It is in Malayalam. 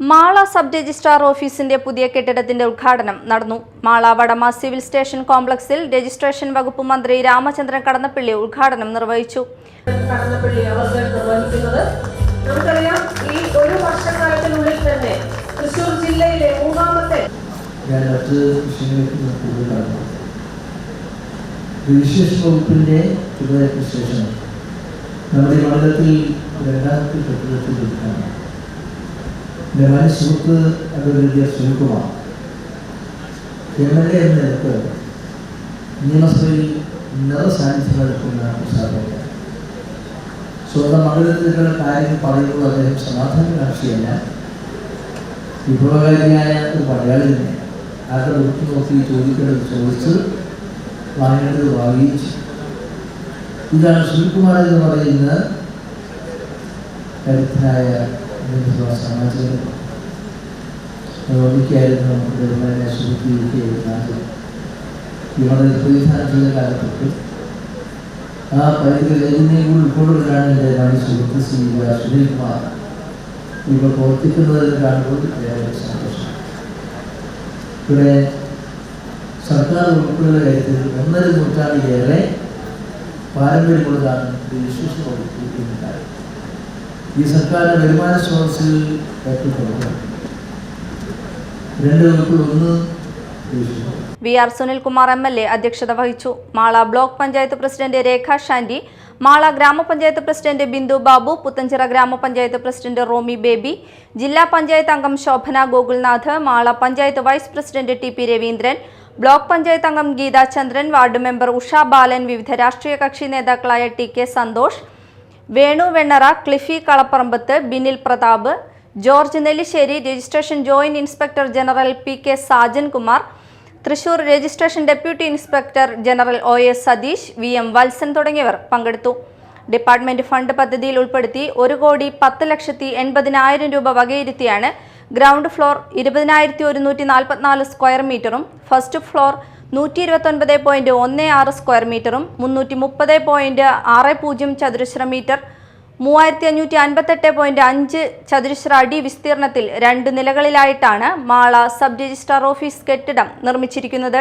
മാള സബ് രജിസ്ട്രാർ ഓഫീസിന്റെ പുതിയ കെട്ടിടത്തിന്റെ ഉദ്ഘാടനം നടന്നു. മാള വടമ സിവിൽ സ്റ്റേഷൻ കോംപ്ലക്സിൽ രജിസ്ട്രേഷൻ വകുപ്പ് മന്ത്രി രാമചന്ദ്രൻ കടന്നപ്പള്ളി ഉദ്ഘാടനം നിർവഹിച്ചു. നമുക്കറിയാം ഈ ഒരു വർഷക്കാലത്തിനുള്ളിൽ തന്നെ തൃശൂർ ജില്ലയിലെ മൂന്നാമത്തെ രജിസ്ട്രേഷൻ നമ്മുടെ മണ്ഡലത്തിൽ രണ്ടാമത്തെ കെട്ടിടത്തിൽ എന്റെ മന സുഹൃത്ത് advocate Sunilkumar M L A എന്ന നിലയ്ക്ക് നിയമസഭയിൽ നിറസാന്നിധ്യം നിൽക്കുന്ന സാധനം സ്വന്തം മണ്ഡലത്തിലുള്ള കാര്യങ്ങൾ പറയുമ്പോൾ അദ്ദേഹം സമാധാന കാക്ഷിയല്ല വിഭവകാരിയായ ഒരു മലയാളി തന്നെ ആരുടെ നോക്കി നോക്കി ചോദിക്കേണ്ടത് ചോദിച്ച് വാങ്ങേണ്ടത് വാങ്ങിച്ചു. ഇതാണ് സുനിൽകുമാർ എന്ന് പറയുന്ന കരുത്തനായ നിയമസഭാ സാമാജികൻ ഓർമ്മിക്കായിരുന്നു നമുക്ക് ബഹുമാനെ സുഹൃത്തിയിരിക്കുന്നത് ഇവിടെ പ്രതിസ്ഥാനത്തിന്റെ കാലത്തൊട്ട് ആ പരിധികൾ കൂടി ഉൾക്കൊള്ളുകയാണ് എന്റെ നാട് സുഹൃത്ത് ശ്രീ സുനിൽകുമാർ ഇവ പ്രവർത്തിക്കുന്നത് കാണുമ്പോൾ ഏറെ സന്തോഷം. ഇവിടെ സർക്കാർ വകുപ്പുകളുടെ കാര്യത്തിൽ ഒന്നര നൂറ്റാണ്ടിലേറെ പാരമ്പര്യമുള്ളതാണ് രജിസ്ട്രേഷൻ വകുപ്പ് എന്ന ഈ സർക്കാരിന്റെ വരുമാന സ്രോതസ്സിൽ രണ്ട് ഒന്ന് V R Sunilkumar M L A അധ്യക്ഷത വഹിച്ചു. മാള ബ്ലോക്ക് പഞ്ചായത്ത് പ്രസിഡന്റ് രേഖ ഷാൻഡി മാള ഗ്രാമപഞ്ചായത്ത് പ്രസിഡന്റ് ബിന്ദു ബാബു പുത്തഞ്ചിറ ഗ്രാമപഞ്ചായത്ത് പ്രസിഡന്റ് റോമി ബേബി ജില്ലാ പഞ്ചായത്ത് അംഗം Shobhana Gokulnath Mala panchayat vice president T P Raveendran block panchayat അംഗം ഗീതാചന്ദ്രൻ വാർഡ് മെമ്പർ ഉഷാ ബാലൻ വിവിധ രാഷ്ട്രീയ കക്ഷി നേതാക്കളായ T K Santhosh Venu Vennara Cliffy Kalaparambath Binil Prathap George Nellissery registration joint inspector general P K Sajan Kumar Thrissur registration deputy inspector general O S Satheesh V M Valsan തുടങ്ങിയവർ പങ്കെടുത്തു. ഡിപ്പാർട്ട്മെന്റ് ഫണ്ട് പദ്ധതിയിൽ ഉൾപ്പെടുത്തി ഒരു കോടി പത്ത് ലക്ഷത്തി എൺപതിനായിരം രൂപ വകയിരുത്തിയാണ് ഗ്രൗണ്ട് ഫ്ലോർ ഇരുപതിനായിരത്തി ഒരുന്നൂറ്റി നാൽപ്പത്തിനാല് സ്ക്വയർ മീറ്ററും ഫസ്റ്റ് ഫ്ലോർ നൂറ്റി ഇരുപത്തൊൻപത് പോയിന്റ് ഒന്ന് ആറ് സ്ക്വയർ മീറ്ററും മുന്നൂറ്റി മുപ്പത് പോയിന്റ് ആറ് പൂജ്യം ചതുരശ്ര മീറ്റർ മൂവായിരത്തി അഞ്ഞൂറ്റി അൻപത്തെട്ട് പോയിന്റ് അഞ്ച് ചതുരശ്ര അടി വിസ്തീർണത്തിൽ രണ്ട് നിലകളിലായിട്ടാണ് മാള സബ് രജിസ്ട്രാർ ഓഫീസ് കെട്ടിടം നിർമ്മിച്ചിരിക്കുന്നത്.